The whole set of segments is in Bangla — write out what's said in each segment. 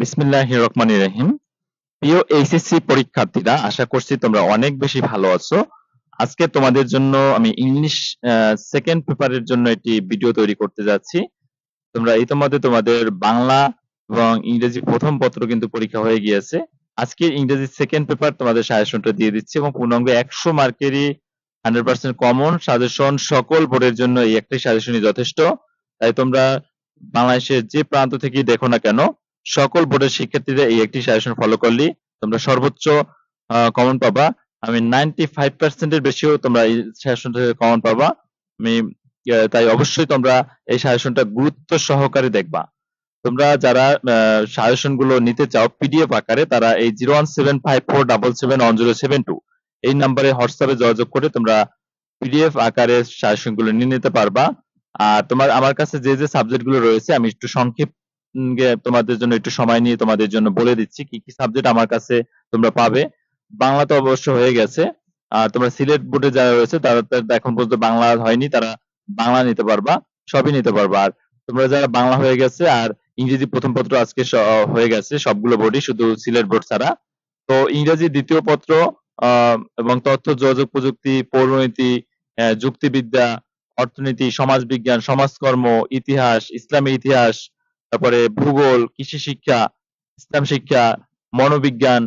বিসমিল্লাহির রহমানির রহিম। প্রিয় এইচএসসি পরীক্ষার্থীরা, আশা করছি তোমরা অনেক বেশি ভালো আছো। আজকে তোমাদের জন্য আমি ইংলিশ সেকেন্ড পেপারের জন্য একটি ভিডিও তৈরি করতে যাচ্ছি। তোমরা ইতিমধ্যে তোমাদের বাংলা এবং ইংরেজি প্রথম পত্র কিন্তু পরীক্ষা হয়ে গিয়েছে। আজকে ইংরেজি সেকেন্ড পেপার তোমাদের সাজেশনটা দিয়ে দিচ্ছি এবং পূর্ণাঙ্গ একশো মার্কেরই হান্ড্রেড পার্সেন্ট কমন সাজেশন সকল বোর্ডের জন্য এই একটি সাজেশনই যথেষ্ট। তাই তোমরা বাংলাদেশের যে প্রান্ত থেকে দেখো না কেন সকল বোর্ডের শিক্ষার্থীরা এই একটি সাজেশন ফলো করলে। তোমরা সর্বোচ্চ কমন পাবা। আমি নাইনটি ফাইভ পার্সেন্টের বেশিও তোমরা এই সাজেশন থেকে কমন পাবা। আমি তাই অবশ্যই তোমরা এই সাজেশনটা গুরুত্ব সহকারে দেখবা। তোমরা যারা সাজেশনগুলো নিতে চাও পিডিএফ আকারে, তারা এই zero one seven five four double seven one zero seven two এই নাম্বারে হোয়াটসঅ্যাপে যোগাযোগ করে তোমরা পিডিএফ আকারে সাজেশনগুলো নিয়ে নিতে পারবা। আর তোমার, আমার কাছে যে যে সাবজেক্টগুলো রয়েছে, আমি একটু সংক্ষিপ্ত তোমাদের জন্য একটু সময় নিয়ে তোমাদের জন্য বলে দিচ্ছি কি কি সাবজেক্ট আমার কাছে তোমরা পাবে। বাংলা তো অবশ্য হয়ে গেছে। আর তোমরা সিলেট বোর্ডে যারা রয়েছে, তারা এখন পর্যন্ত বাংলা হয়নি, তারা বাংলা নিতে পারবা, সবই নিতে পারবা। আর তোমরা যারা বাংলা হয়ে গেছে আর ইংরেজি প্রথম পত্র আজকে হয়ে গেছে, সবগুলো বোর্ডই, শুধু সিলেট বোর্ড ছাড়া। তো ইংরেজি দ্বিতীয় পত্র এবং তথ্য, যোগাযোগ প্রযুক্তি, পৌরনীতি যুক্তিবিদ্যা, অর্থনীতি, সমাজবিজ্ঞান, সমাজকর্ম, ইতিহাস, ইসলামী ইতিহাস তারপরে ভূগোল, কৃষি শিক্ষা, ইসলাম শিক্ষা, মনোবিজ্ঞান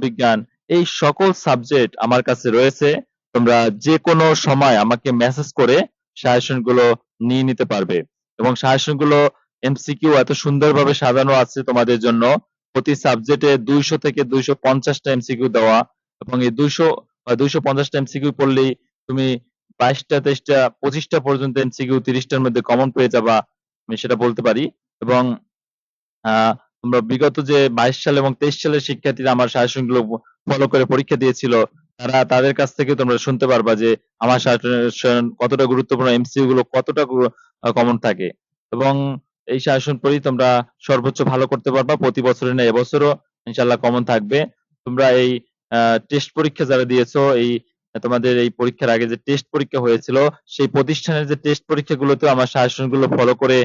বিজ্ঞান, এই সকল সাবজেক্ট আমার কাছে রয়েছে। তোমরা যে কোনো সময় আমাকে মেসেজ করে সাজেশনগুলো নিয়ে নিতে পারবে। এবং সাজেশনগুলো এমসিকিউ এত সুন্দরভাবে সাজানো আছে তোমাদের জন্য। প্রতি সাবজেক্টে দুইশো থেকে দুইশো পঞ্চাশটা এমসিকিউ দেওয়া। এবং এই দুইশো বা দুইশো পঞ্চাশটা এমসিকিউ পড়লেই তুমি বাইশটা, তেইশটা, পঁচিশটা পর্যন্ত এমসিকিউ তিরিশটার মধ্যে কমন পেয়ে যাবা। আমি সেটা বলতে পারি। এবং তোমরা বিগত যে বাইশ সাল এবং তেইশ সালের শিক্ষার্থীরা আমার সাজেশনগুলো ফলো করে পরীক্ষা দিয়েছিল, তারা তাদের কাছ থেকে তোমরা শুনতে পারবা যে আমার সাজেশন কতটা গুরুত্বপূর্ণ এমসিকিউ গুলো কতটা কমন থাকে। এবং এই সাজেশন পড়েই তোমরা সর্বোচ্চ ভালো করতে পারবা, প্রতি বছরের না এবছরও ইনশাল্লাহ কমন থাকবে। তোমরা এই টেস্ট পরীক্ষা যারা দিয়েছ, এই, তোমাদের এই পরীক্ষার আগে যে টেস্ট পরীক্ষা হয়েছিল, সেই প্রতিষ্ঠানের যে টেস্ট পরীক্ষাগুলোতে আমার সাজেশনগুলো ফলো করে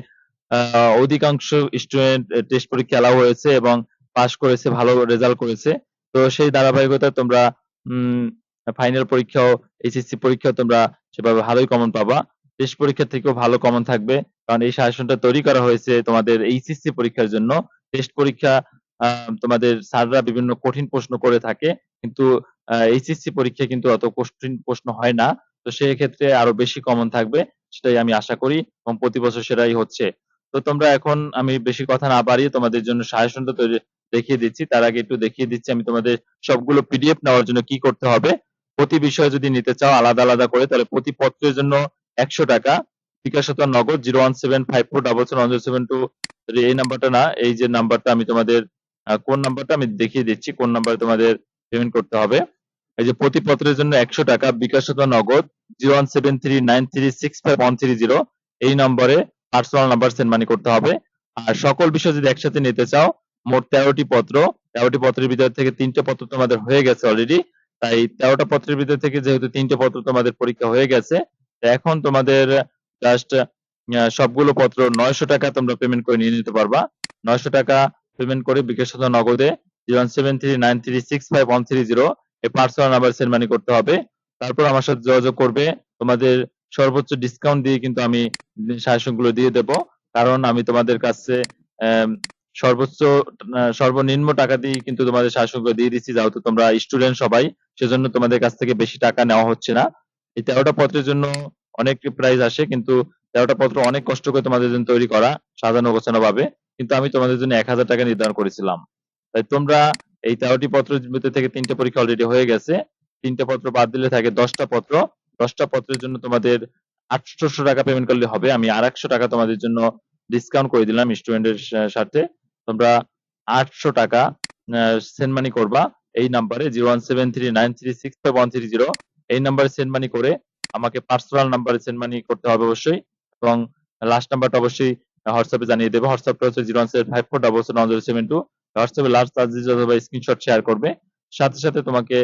অধিকাংশ স্টুডেন্ট টেস্ট পরীক্ষা এলাও হয়েছে এবং পাস করেছে, ভালো রেজাল্ট করেছে। তো সেই ধারাবাহিকতায় তোমরা ফাইনাল পরীক্ষাও এইচএসসি পরীক্ষাও তোমরা সেভাবে ভালোই কমন পাবা। টেস্ট পরীক্ষা থেকেও ভালো কমন থাকবে। কারণ এই সাজেশনটা তৈরি করা হয়েছে তোমাদের এইচএসসি পরীক্ষার জন্য। টেস্ট পরীক্ষা তোমাদের স্যাররা বিভিন্ন কঠিন প্রশ্ন করে থাকে। কিন্তু এইচএসসি পরীক্ষা কিন্তু অত কঠিন প্রশ্ন হয় না। তো সেই ক্ষেত্রে আরও বেশি কমন থাকবে, সেটাই আমি আশা করি। এবং প্রতি বছর সেটাই হচ্ছে। তো তোমরা এখন আমি বেশি কথা না বাড়িয়ে তোমাদের জন্য সাজেশনটা তৈরি দেখিয়ে দিচ্ছি। তার আগে একটু দেখিয়ে দিচ্ছি আমি তোমাদের সবগুলো পিডিএফ নেওয়ার জন্য কি করতে হবে। প্রতি বিষয় যদি নিতে চাও আলাদা আলাদা করে, তাহলে প্রতি পত্রের জন্য একশো টাকা। বিকাশত Nagad zero one seven five four double seven one seven two. এই নাম্বারটা না, এই যে নাম্বারটা আমি তোমাদের কোন নাম্বারটা আমি দেখিয়ে দিচ্ছি, কোন নাম্বারে তোমাদের পেমেন্ট করতে হবে। এই যে প্রতি পত্রের জন্য একশো টাকা, বিকাশত Nagad zero one seven three nine three six five one three zero. এই নম্বরে পার্সোনাল নাম্বার সেন্ড মানি করতে হবে। আর সকল বিষয় যদি একসাথে নিতে চাও, মোট তেরোটি পত্র। তেরোটি পত্রের ভিতর থেকে তিনটে পত্র তোমাদের হয়ে গেছে অলরেডি তাই তেরোটা পত্রের ভিতর থেকে যেহেতু তিনটে পত্র তোমাদের পরীক্ষা হয়ে গেছে এখন তোমাদের জাস্ট সবগুলো পত্র নয়শো টাকা তোমরা পেমেন্ট করে নিয়ে নিতে পারবা। নয়শো টাকা পেমেন্ট করে বিকাশ নগদে। Zero seven three nine three six five one three zero এই পার্সোনাল নাম্বার সেন্ড মানি করতে হবে। তারপর আমার সাথে যোগাযোগ করবে তোমাদের সর্বোচ্চ ডিসকাউন্ট দিয়ে কিন্তু আমি গুলো দিয়ে দেব। কারণ আমি তোমাদের কাছে সর্বোচ্চ সর্বনিম্ন টাকা দিয়ে কিন্তু তোমাদেরগুলো দিয়ে দিচ্ছি, যেহেতু তোমরা স্টুডেন্ট সবাই, সেজন্য তোমাদের কাছ থেকে বেশি টাকা নেওয়া হচ্ছে না। এই তেরোটা পত্রের জন্য অনেক প্রাইস আসে, কিন্তু তেরোটা পত্র অনেক কষ্ট করে তোমাদের জন্য তৈরি করা, সাজানো গোছানো ভাবে, কিন্তু আমি তোমাদের জন্য এক হাজার টাকা নির্ধারণ করেছিলাম। তাই তোমরা এই তেরোটি পত্রের ভিতর থেকে তিনটে পরীক্ষা অলরেডি হয়ে গেছে। তিনটে পত্র বাদ দিলে থাকে দশটা পত্র। দশটা পত্রের জন্য তোমাদের আটশোশো টাকা পেমেন্ট করলে হবে। আমি আর টাকা তোমাদের জন্য ডিসকাউন্ট করে দিলাম স্টুডেন্টের সাথে। তোমরা আটশো টাকা সেন্ড মানি করবা এই নাম্বারে zero one seven three nine three six five one three zero এই নাম্বারে সেন্ড মানি করে আমাকে পার্সোনাল নাম্বারে সেন্ড মানি করতে হবে অবশ্যই এবং লাস্ট নাম্বারটা অবশ্যই হোয়াটসঅ্যাপে জানিয়ে দেবো। হোয়াটসঅ্যাপটা হচ্ছে zero one seven five four double seven one zero seven two হোয়াটসঅ্যাপে লাস্ট চার্জেস অথবা স্ক্রিনশট শেয়ার করবে। সাথে সাথে তোমাকে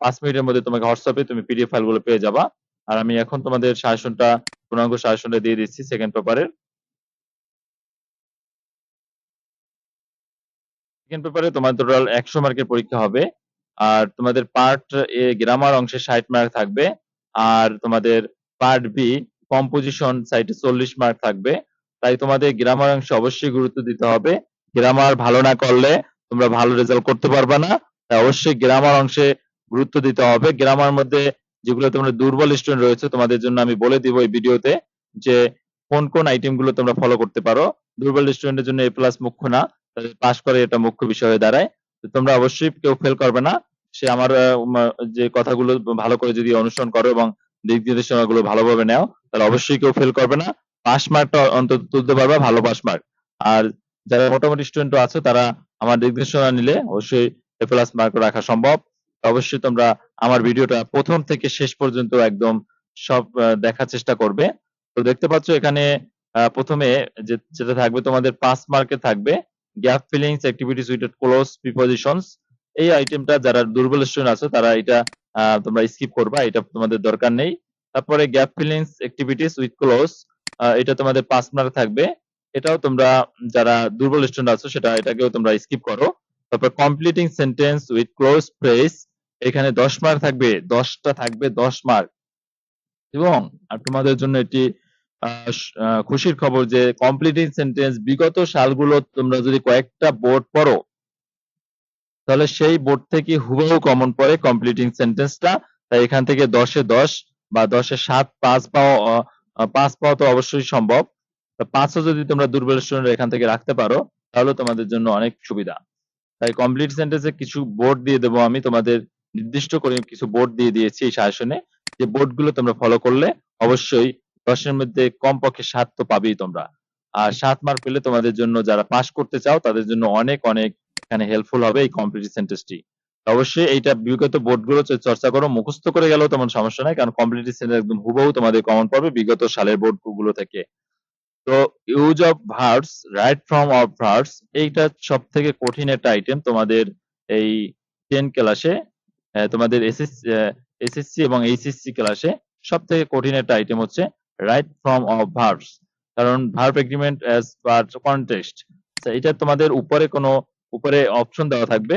পাঁচ মিনিটের মধ্যে তোমাকে হোয়াটসঅ্যাপে তুমি পিডিএফ ফাইলগুলো পেয়ে যাবা। আর আমি এখন তোমাদের সাজেশনটা পূর্ণাঙ্গ সাজেশনটা দিয়ে দিচ্ছি সেকেন্ড পেপারের সেকেন্ড পেপারে তোমার টোটাল একশো মার্কের পরীক্ষা হবে। আর তোমাদের পার্ট এ গ্রামার অংশে ষাট মার্ক থাকবে। আর তোমাদের পার্ট বি কম্পোজিশন সাইটে চল্লিশ মার্ক থাকবে। তাই তোমাদের গ্রামার অংশে অবশ্যই গুরুত্ব দিতে হবে। গ্রামার ভালো না করলে তোমরা ভালো রেজাল্ট করতে পারবে না। তাই অবশ্যই গ্রামার অংশে গুরুত্ব দিতে হবে। গ্রামার মধ্যে যেগুলো তোমরা দুর্বল স্টুডেন্ট রয়েছে, তোমাদের জন্য আমি বলে দিব এই ভিডিওতে যে কোন কোন আইটেমগুলো তোমরা ফলো করতে পারো। দুর্বল স্টুডেন্টের জন্য এ প্লাস মুখ্য না তাদের পাস করে এটা মুখ্য বিষয় হয়ে দাঁড়ায়। তো তোমরা অবশ্যই কেউ ফেল করবে না। সে আমার যে কথাগুলো ভালো করে যদি অনুসরণ করো এবং দিক নির্দেশনাগুলো ভালোভাবে নাও, তাহলে অবশ্যই কেউ ফেল করবে না। পাস মার্কটা অন্তত তুলতে পারবে, ভালো পাস মার্ক আর যারা মোটামুটি স্টুডেন্ট আছে, তারা আমার দিক নির্দেশনা নিলে অবশ্যই এ প্লাস মার্ক রাখা সম্ভব। অবশ্যই তোমরা আমার ভিডিওটা প্রথম থেকে শেষ পর্যন্ত একদম সব দেখার চেষ্টা করবে। তো দেখতে পাচ্ছ এখানে প্রথমে যেটা থাকবে তোমাদের পাঁচ মার্কে থাকবে gap fillings activities with cloze prepositions এই আইটেমটা যারা দুর্বল স্টুডেন্ট আছে, তারা এটা তোমরা স্কিপ করবা, এটা তোমাদের দরকার নেই। তারপরে gap fillings activities with cloze এটা তোমাদের পাঁচ মার্ক থাকবে। এটাও তোমরা যারা দুর্বল স্টুডেন্ট আছো, সেটা, এটাকেও তোমরা স্কিপ করো। তারপর completing sentence with cloze phrase এখানে দশ মার্ক থাকবে দশটা থাকবে দশ মার্ক এবং তোমাদের জন্য এটি খুশির খবর যে কমপ্লিটিং সেন্টেন্স বিগত সালগুলো তোমরা যদি কয়েকটা বোর্ড পড়ো তাহলে সেই বোর্ড থেকে হুবহু কমন পড়ে কমপ্লিটিং সেন্টেন্সটা তাই এখান থেকে দশে দশ বা দশে সাত পাঁচ আহ, পাঁচ পাওয়া তো অবশ্যই সম্ভব। পাঁচও যদি তোমরা দুর্বল স্টুডেন্ট এখান থেকে রাখতে পারো তাহলে তোমাদের জন্য অনেক সুবিধা। তাই কমপ্লিট সেন্টেন্সে কিছু বোর্ড দিয়ে দেবো আমি তোমাদের নির্দিষ্ট করে কিছু বোর্ড দিয়ে দিয়েছি এই সাজেশনে যে বোর্ডগুলো তোমরা ফলো করলে অবশ্যই দশের মধ্যে কমপক্ষে সাত তো পাবেই তোমরা। আর সাত মার্ক পেলে তোমাদের জন্য যারা পাস করতে চাও, তাদের জন্য অনেক অনেক এখানে হেল্পফুল হবে এই কমপ্লিট সেন্টেন্সটি অবশ্যই এইটা বিগত বোর্ডগুলো চর্চা করো, মুখস্থ করে গেলেও তেমন সমস্যা নাই, কারণ কমপ্লিট সেন্টেন্স একদম হুবহু তোমাদের কমন পড়বে বিগত সালের বোর্ডগুলো থেকে। তো use of verbs right form of verbs এইটা সব থেকে কঠিন একটা আইটেম তোমাদের এই টেন ক্লাসে তোমাদের এসএসসি এবং এইচএসসি ক্লাসে সব থেকে কঠিন একটা আইটেম হচ্ছে রাইট ফ্রম অফ ভার্বস কারণ verb agreement as per context এটা তোমাদের উপরে কোনো, উপরে অপশন দেওয়া থাকবে।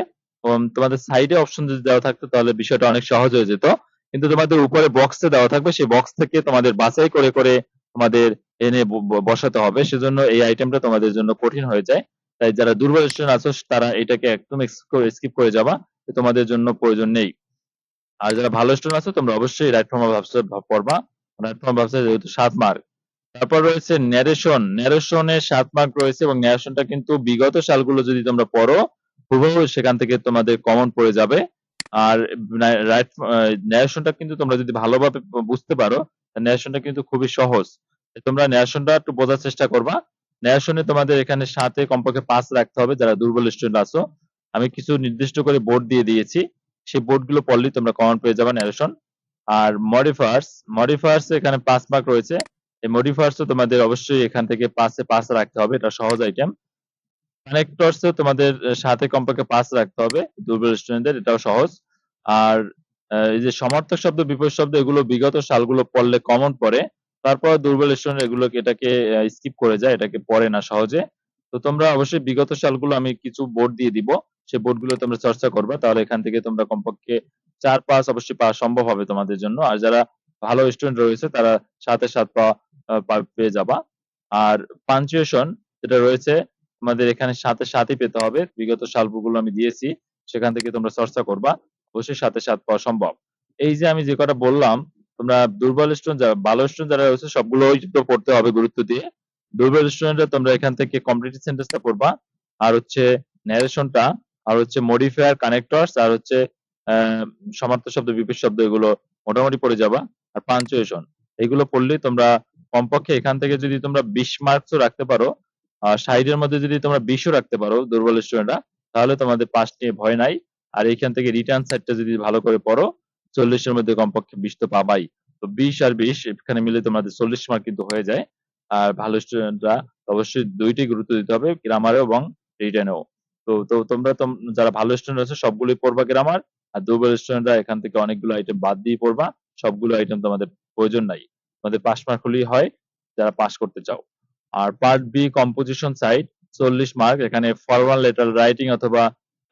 তোমাদের সাইডে অপশন যদি দেওয়া থাকতো, তাহলে বিষয়টা অনেক সহজ হয়ে যেত। কিন্তু তোমাদের উপরে বক্সে দেওয়া থাকবে, সেই বক্স থেকে তোমাদের বাছাই করে করে তোমাদের এনে বসাতে হবে। সেজন্য এই আইটেমটা তোমাদের জন্য কঠিন হয়ে যায়। তাই যারা দুর্বল স্টুডেন্ট আছো, তারা এটাকে একদম স্কিপ করে যাবা। তোমাদের জন্য প্রয়োজন নেই। আর যারা ভালো স্টুডেন্ট আছো, তোমরা অবশ্যই রাইট ফর্ম অফ পড়বা। রাইট ফর্ম অফ যেহেতু সাত মার্ক তারপর রয়েছে ন্যারেশন ন্যারেশনের সাত মার্ক রয়েছে এবং ন্যারেশনটা কিন্তু বিগত সালগুলো যদি তোমরা পড়ো, হুবহু সেখান থেকে তোমাদের কমন পড়ে যাবে। আর রাইট ন্যারেশনটা কিন্তু তোমরা যদি ভালোভাবে বুঝতে পারো ন্যারেশনটা কিন্তু খুবই সহজ। তোমরা ন্যারেশনটা একটু বোঝার চেষ্টা করবা। ন্যারেশনে তোমাদের এখানে সাথে কমপক্ষে পাঁচ রাখতে হবে, যারা দুর্বল স্টুডেন্ট আছো। আমি কিছু নির্দিষ্ট করে বোর্ড দিয়ে দিয়েছি। সেই বোর্ডগুলো পড়লেই তোমরা কমন পেয়ে যাবে ন্যারেশন আর মডিফায়ার্স মডিফায়ার্স এখানে পাঁচ মার্ক রয়েছে। এই মডিফায়ার্স তোমাদের অবশ্যই এখান থেকে পাঁচে পাঁচ রাখতে হবে, এটা সহজ আইটেম কানেক্টরস তোমাদের সাথে কমপক্ষে পাঁচ রাখতে হবে, দুর্বল স্টুডেন্টদের এটাও সহজ। আর এই যে সমার্থক শব্দ, বিপরীত শব্দ, এগুলো বিগত সালগুলো পড়লে কমন পড়ে। তারপর দুর্বল স্টুডেন্ট এগুলোকে এটাকে স্কিপ করে যায়, এটাকে পড়ে না সহজে। তো তোমরা অবশ্যই বিগত সালগুলো আমি কিছু বোর্ড দিয়ে দিব। সেই বোর্ডগুলো তোমরা চর্চা করবে, তাহলে এখান থেকে তোমরা কমপক্ষে চার পাঁচ অবশ্যই পাওয়া সম্ভব হবে তোমাদের জন্য। আর যারা ভালো স্টুডেন্ট রয়েছে, তারা সাথে সাত পাওয়া পেয়ে যাবা। আর পাঞ্চুয়েশন যেটা রয়েছে, তোমাদের এখানে সাথে সাথই পেতে হবে। বিগত সালগুলো আমি দিয়েছি, সেখান থেকে তোমরা চর্চা করবা, অবশ্যই সাথে সাত পাওয়া সম্ভব। এই যে আমি যে কটা বললাম, তোমরা দুর্বল স্টুডেন্ট যারা, ভালো স্টুডেন্ট যারা রয়েছে সবগুলোই তো পড়তে হবে গুরুত্ব দিয়ে। দুর্বল স্টুডেন্টরা তোমরা এখান থেকে কমপ্লিট সেন্টেন্সটা পড়বা আর হচ্ছে ন্যারেশনটা আর হচ্ছে মডিফায়ার কানেক্টরস আর হচ্ছে আহ, সমার্থক শব্দ বিপরীত শব্দ এগুলো মোটামুটি পড়ে যাবা। আর পাঞ্চুয়েশন এগুলো পড়লেই তোমরা কমপক্ষে এখান থেকে যদি তোমরা বিশ মার্কসও রাখতে পারো আর সাইডের মধ্যে যদি তোমরা বিশও রাখতে পারো দুর্বল স্টুডেন্টরা তাহলে তোমাদের পাস নিয়ে ভয় নাই। আর এখান থেকে রিটার্ন সাইডটা যদি ভালো করে পড়ো চল্লিশের মধ্যে কমপক্ষে বিশ তো পাবাই। তো বিশ আর বিশ এখানে মিলে তোমাদের চল্লিশ মার্ক কিন্তু হয়ে যায়। আর ভালো স্টুডেন্টরা অবশ্যই দুইটি গুরুত্ব দিতে হবে গ্রামারে এবং রিটেনেও তো তো তোমরা তোম- যারা ভালো স্টুডেন্ট আছে সবগুলোই পড়বা গ্রামার আর দুর্বল স্টুডেন্টরা এখান থেকে অনেকগুলো আইটেম বাদ দিয়ে পড়বা, সবগুলো আইটেম তোমাদের প্রয়োজন নাই। তোমাদের পাস মার্ক হলেই হয়, যারা পাস করতে চাও। আর পার্ট বি কম্পোজিশন সাইড চল্লিশ মার্ক এখানে ফরমাল লেটার রাইটিং অথবা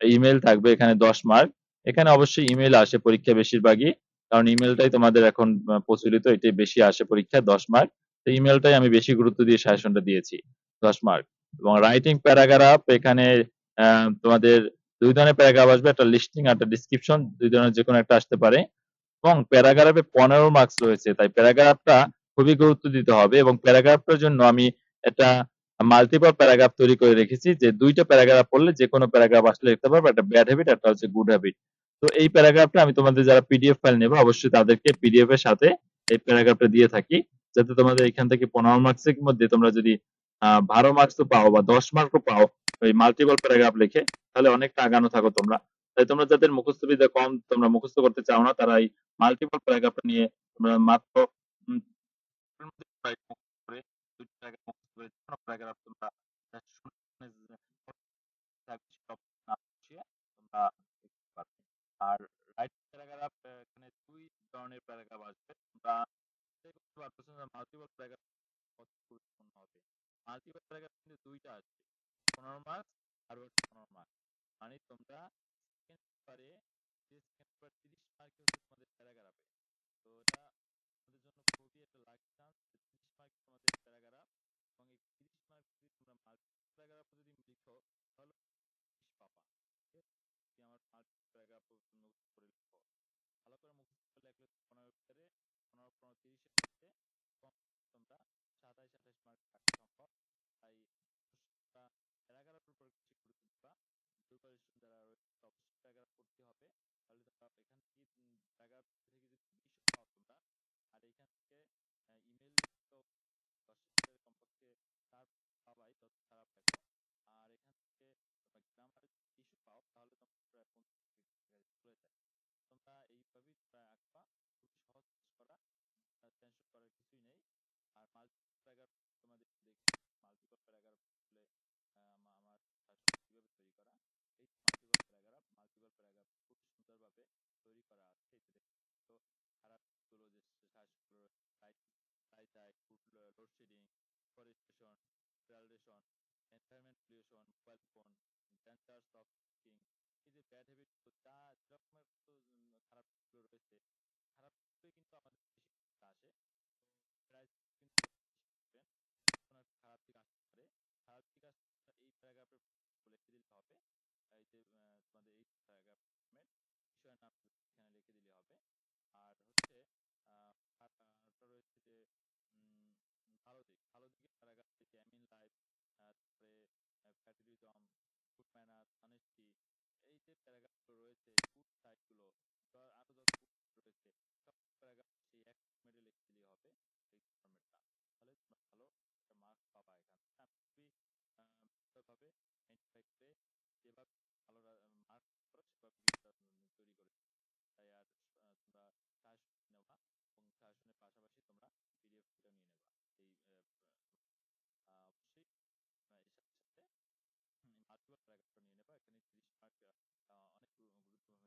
ইমেল থাকবে, এখানে দশ মার্ক এখানে অবশ্যই ইমেল আসে পরীক্ষা বেশিরভাগই, কারণ ইমেলটাই তোমাদের এখন প্রচলিত, এটাই বেশি আসে পরীক্ষা, দশ মার্ক তো ইমেলটাই আমি বেশি গুরুত্ব দিয়ে সাজেশনটা দিয়েছি, দশ মার্ক এবং রাইটিং প্যারাগ্রাফ এখানে তোমাদের দুই ধরনের প্যারাগ্রাফ আসবে, একটা লিস্টিং আর একটা ডিসক্রিপশন দুই ধরনের যে কোনো একটা আসতে পারে। এবং প্যারাগ্রাফে পনেরো মার্কস রয়েছে, তাই প্যারাগ্রাফটা খুবই গুরুত্ব দিতে হবে এবং প্যারাগ্রাফটার জন্য আমি একটা মাল্টিপল প্যারাগ্রাফ তৈরি করে রেখেছি, যে দুইটা প্যারাগ্রাফ পড়লে যে কোনো প্যারাগ্রাফ আসলে লিখতে পারবে, একটা ব্যাড হ্যাবিট একটা হচ্ছে গুড হ্যাবিট তো এই প্যারাগ্রাফটা আমি তোমাদের যারা পিডিএফ ফাইল নেবে, অবশ্যই তাদেরকে পিডিএফ এর সাথে এই প্যারাগ্রাফটা দিয়ে থাকি, যাতে তোমাদের এখান থেকে পনেরো মার্কসের মধ্যে তোমরা যদি বারো মার্কস তো পাও বা দশ মার্কও পাও ওই মাল্টিপল প্যারাগ্রাফ লিখে, তাহলে অনেকটা আগানো থাকো তোমরা। তাই তোমরা যাদের মুখস্থ বিদ্যা কম, তোমরা মুখস্থ করতে চাও না, তারা এই মাল্টিপল প্যারাগ্রাফটা নিয়ে তোমরা মাত্র প্যারাগ্রাফ প্যারাগ্রাফ আর paragraph paragraph paragraph multiple paragraph কিন্তু দুইটা আসবে পনেরো মার্কস আর হচ্ছে পনেরো মার্কস মানে তোমরা সেকেন্ড পেপারে সেকেন্ড পেপার তিরিশ মার্ক হচ্ছে তোমাদের প্যারাগ্রাফে তো এটা তোমাদের জন্য খুবই একটা লাকি চান্স তিরিশ মার্ক তোমাদের প্যারাগ্রাফ এবং এই তিরিশ মার্ক যদি তোমরা মাল্টিপল প্যারাগ্রাফ যদি লিখো, তাহলে তিরিশ পাবা। ঠিক আমার মাল্টিপল প্যারাগ্রাফ মুখস্থ করে লিখো। ভালো করে মুখস্থ করে লিখলে পনেরো ভিতরে পনেরো পনেরো তিরিশের মধ্যে কম তোমরা সাতাইশ আঠাইশ মার্ক রাখা সম্ভব। তাই প্যারাগ্রাফের উপর বেশি গুরুত্ব দিবা প্রিপারেশন যারা রয়েছে অবশ্যই প্যারাগ্রাফ পড়তে হবে। তাহলে তোমরা এখান থেকে প্যারাগ্রাফ থেকে যদি বিশ পাও তোমরা, আর এখান থেকে ইমেল তো দশের ভিতরে কমপক্ষে চার পাবাই যত খারাপ দেখো আর এখান থেকে তোমরা গ্রামার ইস্যু পাও, তাহলে তোমরা চলে যায়। তোমরা এইভাবেই আঁকবা খুবই সহজ করা। টেনশন করার কিছুই নেই। আর তোমাদের দেখি মাল্টিপল প্যারাগ্রাফ আসলে আমার কীভাবে তৈরি করা, এই মাল্টিপল প্যারাগ্রাফ মাল্টিপল প্যারাগ্রাফ খুব সুন্দরভাবে তৈরি করা আছে তো খারাপ যে শাসকগুলো প্রায় load shedding forestation ট্রালডেশন environment pollution mobile phone dangers of এই যে ব্যাড হ্যাবিট যা যেরকমের তো খারাপ রয়েছে খারাপ গুলোই কিন্তু আমাদের বেশি ক্ষেত্রে আসে তো প্রায় কিন্তু শিখবেন কোনো একটা খারাপ দিক আসতে পারে খারাপ দিক আসলে তোমরা এই প্যারাগ্রাফে লিখে দিলে হবে। এই যে তোমাদের এই প্যারাগ্রাফ বিষয়ের নাম এখানে লিখে দিলে হবে। আর হচ্ছে রয়েছে যে ভালো দিক, ভালো দিকের প্যারাগ্রাফ অ্যামিন লাইফ তারপরে প্যাট্রিয়টিজম গুড ম্যানার্স অনেস্টি এই যে প্যারাগ্রাফগুলো রয়েছে গুড সাইডগুলো আরও যত রয়েছে, সব প্যারাগ্রাফ সেই এক ফর্মেটে লিখে দিলেই হবে, এই ফর্মেটটা তাহলে ভালো একটা মার্কস পাবা এখান থেকে আমি খুবই আহ, ভালোভাবে আইডেন্টিফাই করে যেভাবে ভালো মার্কস করো সেভাবে কিন্তু আমি তৈরি করে দিই। তাই আর আহ, তোমরা সাজেশন নেবা এবং সাজেশনের পাশাপাশি তোমরা পিডিএফ ফাইলটাও নিয়ে নেবা এই আহ, আহ, অবশ্যই তোমরা এর সাথে সাথে মাল্টিপল প্যারাগ্রাফটা নিয়ে নেবা এখানে তিরিশ মার্ক অনেক গুরুত্বপূর্ণ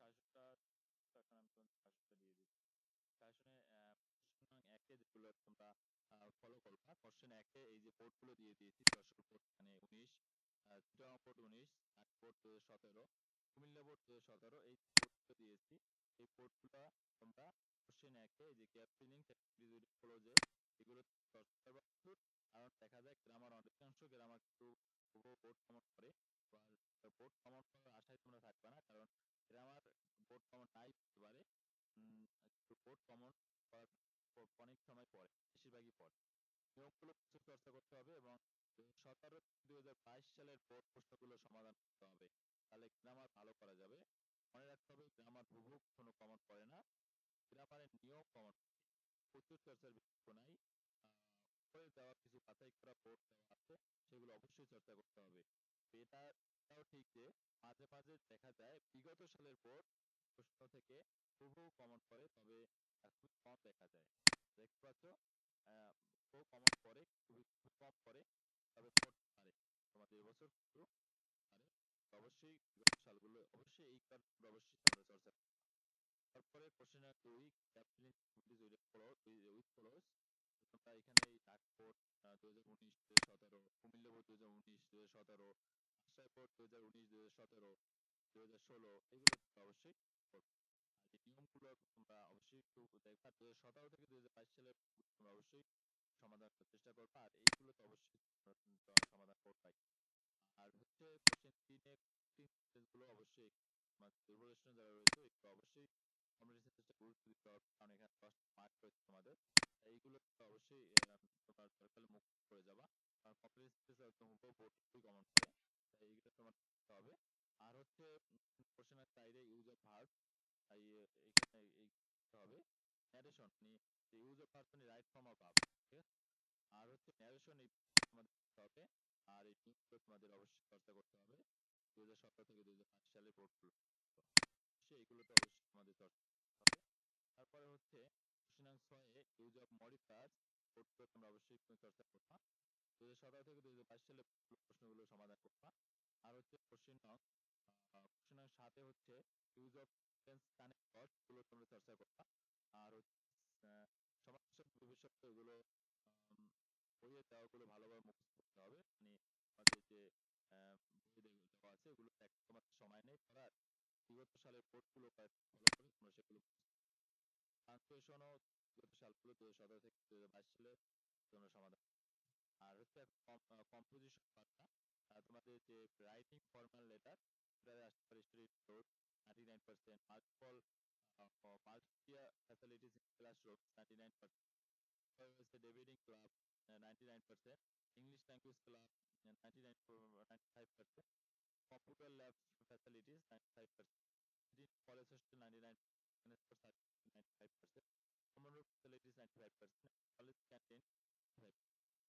পালন করবে তোমার। আমি এখন তোমাদের সাজেশনটা দিয়ে দিচ্ছি কোশ্চেন একে যেগুলো তোমরা ফলো করবা কোশ্চেন একে এই যে বোর্ডগুলো দিয়ে দিয়েছি যশোর বোর্ড মানে উনিশ চিটাগাং বোর্ড উনিশ দু সতেরো কুমিল্লা দু সতেরো এই বোর্ডগুলো দিয়েছি এই বোর্ডগুলো তোমরা কোশ্চেন একে এই যে গ্যাপ ফিলিং এগুলো। কারণ দেখা যায় গ্রামার অধিকাংশ গ্রামার একটু বোর্ড কমন করে। বোর্ড কমন করার আশায় তোমরা থাকবে না, কারণ গ্রামার বোর্ড কমন নাই হতে পারে। বোর্ড কমন অনেক সময় পড়ে বেশিরভাগই পড়ে নিয়মগুলো প্রচুর চর্চা করতে হবে এবং সতেরো দুই হাজার বাইশ সালের বোর্ড প্রশ্নগুলো সমাধান করতে হবে। তাহলে গ্রামার ভালো করা যাবে। মনে রাখতে হবে গ্রামার হুবহু কোনো কমন পড়ে না। গ্রামারের নিয়ম কমন প্রচুর চর্চার বিকল্প নাই। উপরে দেওয়া কিছু বাছাই করা বোর্ড দেওয়া আছে, সেগুলো অবশ্যই চর্চা করতে হবে। এটা, এটাও ঠিক যে, মাঝে মাঝে দেখা যায় বিগত সালের বোর্ড প্রশ্ন থেকে হুবহু কমন পড়ে, তবে খুবই কম দেখা যায়। দেখতে পাচ্ছ খুব কমন পড়ে, খুবই, খুব কম পড়ে, তবে পড়তে পারে। তোমাদের এবছর কিন্তু পারে। অবশ্যই বিগত সালগুলো, অবশ্যই এই কারণগুলো অবশ্যই তোমরা চর্চা। তারপরে কোশ্চেন দুই উইথ ক্লোজ তোমরা এখানে এই ডাক বোর্ড দুই হাজার উনিশ দুই হাজার উনিশ দুই হাজার সতেরো আশা বোর্ড দুই হাজার উনিশ দুই হাজার সতেরো দুই হাজার ষোলো, এগুলো অবশ্যই আর এই নিয়মগুলো তোমরা অবশ্যই একটু দেখবা দুই হাজার সতেরো থেকে দুই হাজার বাইশ সালের তোমরা অবশ্যই সমাধান করার চেষ্টা করবা, আর এইগুলো তো অবশ্যই সমাধান করবাই। আর হচ্ছে কোশ্চেন তিনে গুলো অবশ্যই তোমার যারা রয়েছে, এগুলো অবশ্যই কম্পিটিশন টেস্টে গুরুত্ব দিতে হবে, কারণ এখানে দশটা অবশ্যই তোমার দরকার মুখ করে যাবা। টেস্ট খুবই কমন করে তাই এইগুলো তোমার করতে হবে। আর হচ্ছে কোশ্চেনের সাইডে ইউজ অফ ভার্ব তাই এখানে এই হবে। ন্যারেশন ইউজ অফ ভার্ব মানে রাইট ফর্ম অফ ভার্ব আর হচ্ছে ন্যারেশন এই তোমাদের করতে হবে। আর এই নিয়মগুলো তোমাদের অবশ্যই চর্চা করতে হবে। দুই হাজার সতেরো থেকে দুই হাজার পাঁচ সালের বোর্ডগুলো অবশ্যই এগুলোতে অবশ্যই তোমাদের চর্চা করতে হবে। তারপরে হচ্ছে নং ছয়ে ইউজ অফ মডিফায়ার্স বোর্ডগুলো তোমরা অবশ্যই চর্চা করবা দুই হাজার সতেরো থেকে দুই হাজার বাইশ সালে প্রশ্নগুলো সমাধান করবা আর হচ্ছে কোশ্চেন নং সাতে হচ্ছে ইউজ অফ সেন্স কানেক্টগুলো তোমরা চর্চা করবা আর হচ্ছে সমাজ ভবিষ্যৎ এগুলো বইয়ে দেওয়াগুলো ভালোভাবে মুখস্থ করতে হবে। মানে আমাদের যে বই দেওয়া আছে, এগুলো তোমার সময় নেই, পড়ার। বিগত সালের বোর্ডগুলো ফলো করে তোমরা সেগুলো ট্রান্সলেশনও বিগত সালগুলো দুই সতেরো থেকে দুই হাজার বাইশ সালে তোমরা সমাধান। আর হচ্ছে কম্পোজিশন পার্টটা তোমাদের যে রাইটিং ফর্মাল লেটার সেটাতে আসতে পারে student load ninety nine percent multiple multimedia facilities in classroom ninety nine percent debating club ninety nine percent English language club ninety nine ninety five percent computer lab facilities ninety five percent college hostel ninety nine facilities ninety five percent college canteen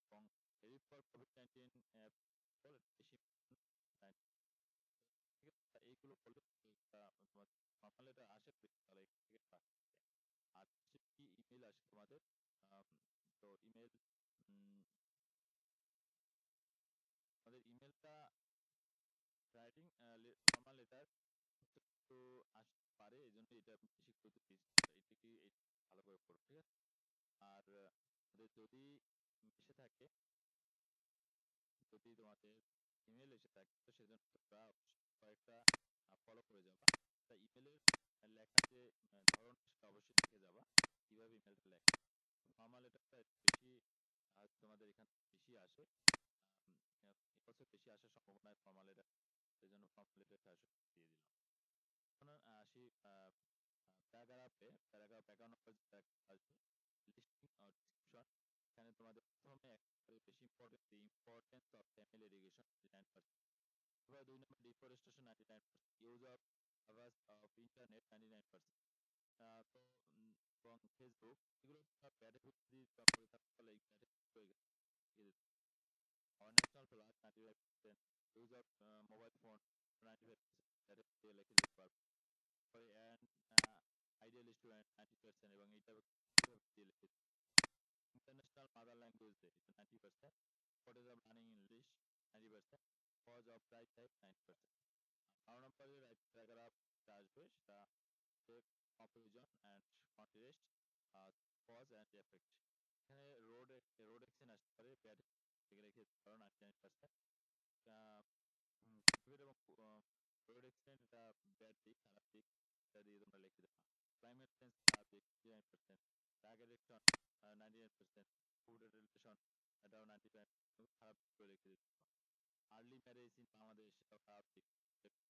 এবং রিলিফ ফর কোভিড নাইনটিন বেশি এইগুলো করলে নর্মাল এটা আসে তাহলে আর কি ইমেল আসে, তোমাদের তো ইমেল আমাদের ইমেলটা রাইটিং ফর্মাল লেটার একটু আসতে পারে এই জন্য এটা বেশি গুরুত্ব দিচ্ছি ভালো করে পড়ো ঠিক আছে? আর আমাদের যদি এসে থাকে, যদি তোমাদের ইমেল এসে থাকে, তো সেজন্য তোমরা কয়েকটা ফলো করে যাবা। তা ইমেলের লেখার যে ধরন, সেটা অবশ্যই দেখে যাবা, কীভাবে ইমেলটা লেখা। ফর্মাল এটা বেশি আর তোমাদের এখানে বেশি আসে। এবছর বেশি আসার সম্ভাবনা ফর্মাল এটা সেই জন্য ফর্মাল এটা দিয়ে দিলাম। আসি প্যারাগ্রাফে, প্যারাগ্রাফ একান্ন নম্বর যে আসবে লিস্টিং ডিসক্রিপশন এখানে তোমাদের প্রথমে একেবারে বেশি important the importance of family irrigation nine percent এবার দুই নম্বর deforestation ninety nine percent use of abuse of internet ninety nine percent তো এবং ফেসবুক এগুলো ব্যাটে যদি পড়ে থাকতে পারলে ব্যাটে our national flag 95% use of organized that is elected and uh, ideal student 90% এবং এটা international mother language day 90% shortage of learning english 90% cause of price hike 90% our number is right paragraph আসবে সেটা comparison and contrast uh, cause and effect এখানে রোড রোড অ্যাকশন আসতে পারে ব্যাড রেখে ধরো 99% উদ্ভিদ এবং প্রোডাকশনের ব্যাড দিক খারাপ দিক ইত্যাদি তোমরা লিখে দেবা ক্লাইমেট চেঞ্জ খারাপ দিক nine percent drug addiction ninety nine percent food relation এটাও নাইনটি নাইন খারাপ করে লিখে দিতে পারো আর্লি ম্যারেজ ইন বাংলাদেশ খারাপ দিক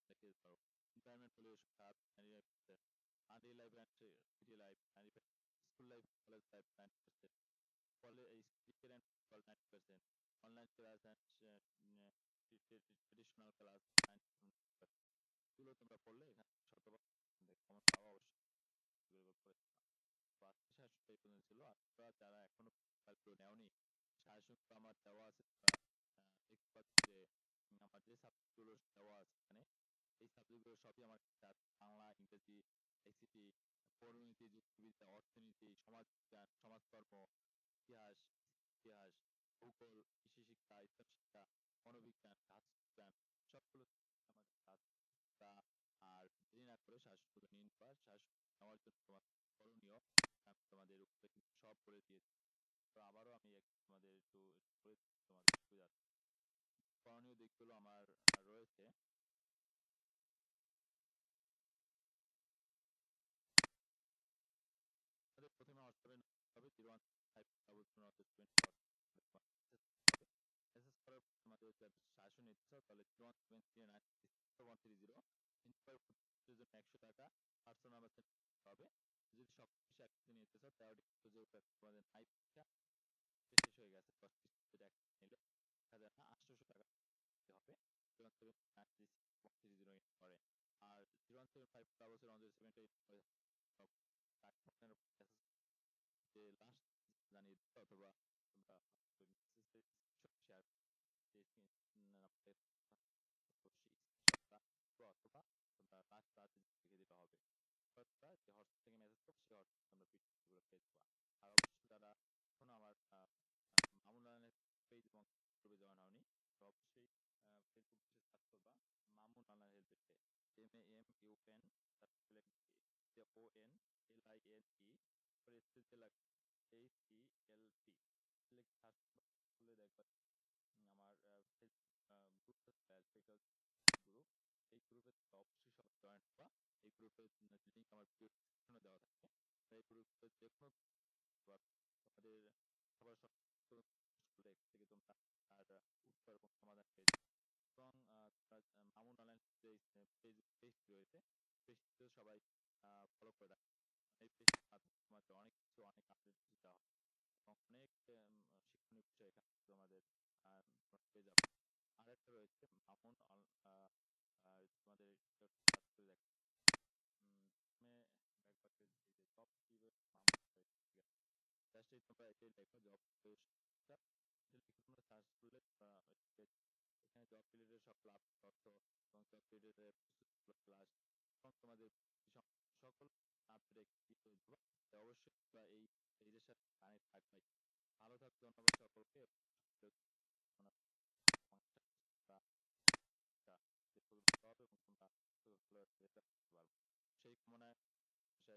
লিখে দিতে পারো এনভায়রনমেন্ট পলিউশন খারাপ ninety nine percent early life and city life ninety five school life college life ninety percent college school ninety percent online class and traditional class এগুলো তোমরা পড়লে যারা এখনও নেওনি শাসন আমার দেওয়া আছে যে আমার যে সাবজেক্টগুলো দেওয়া আছে এখানে, এই সাবজেক্টগুলো সবই আমার বাংলা, ইংরেজি আইসিটি পরিণতি যুক্তিবিদ্যা, অর্থনীতি, সমাজ সমাজকর্ম, ইতিহাস ইতিহাস ভূগোল কৃষি শিক্ষা ইসলাম শিক্ষা মনোবিজ্ঞান রাষ্ট্রবিজ্ঞান সবগুলো আমাদের তা আর দেরি না করে শাসনগুলো নিয়ে নেওয়া শাসন নেওয়ার জন্য তোমার করণীয় আমি তোমাদের উপরে কিন্তু সব বলে দিয়েছি। তো আবারও আমি তোমাদের একটু বলে তোমাদের সুবিধা টপিকগুলো আমার আহ, রয়েছে প্রথমে হোয়াটসঅ্যাপে হবে zero one five double seven twenty message করার আমাদের সাজেশন তাহলে zero one seven three nine one three zero জন্য একশো টাকা পার্সোনাল নাম্বার হবে। যদি সব কিছু একসাথে নিতে চাও, তাহলে যে তোমাদের নাই শেষ হয়ে গেছে। দশ পিস নিলে যায় না, আটশোশো টাকা হবে। Zero one seven nine three zero করে আর zero one seven five double seven one zero seven যে লাস্ট জানিয়ে দিতে অথবা তোমরা শেয়ার অথবা তোমরা লাস্ট রাতে লিখে দিতে হবে তোমরা যে হোয়াটসঅ্যাপ থেকে মেসেজ করো সেই হোয়াটসঅ্যাপ তোমরা পিডিএফগুলো পেয়ে যাবা আর অবশ্যই যারা এখনও আমার মামুন আলানের পেজ এবং গ্রুপে জয়েন হওনি অবশ্যই ফেসবুক পেজে সার্চ করবা, মামুন আলান হেল্প পেজে M A M U N O N L I N E স্পেসে লাগবে এইচ ই এল পি লিখে সার্চ করলে দেখবা আমার গ্রুপ আসবে গ্রুপ এই গ্রুপে অবশ্যই সবাই জয়েন হবা। এই গ্রুপের লিংক আমার ভিডিও দেওয়া থাকে এই গ্রুপে যে কোনো তোমাদের সবার থেকে তোমরা আর উত্তর এবং সমাধান পেয়ে যাবে। এবং মামুন অনলাইন ফেসবুক পেজ রয়েছে পেজটিতে সবাই ফলো করে রাখবে। এই পেজটির তোমাদের অনেক কিছু, অনেক আপডেট দেওয়া এবং অনেক শিক্ষণীয় বিষয় এখানে তোমাদের পেয়ে যাবে। আর একটা রয়েছে মামুন অবশ্যই এই পেজের ভালো থাকবে ধন্যবাদ সকলকে এবং তোমরা সেই কামনায় ভালো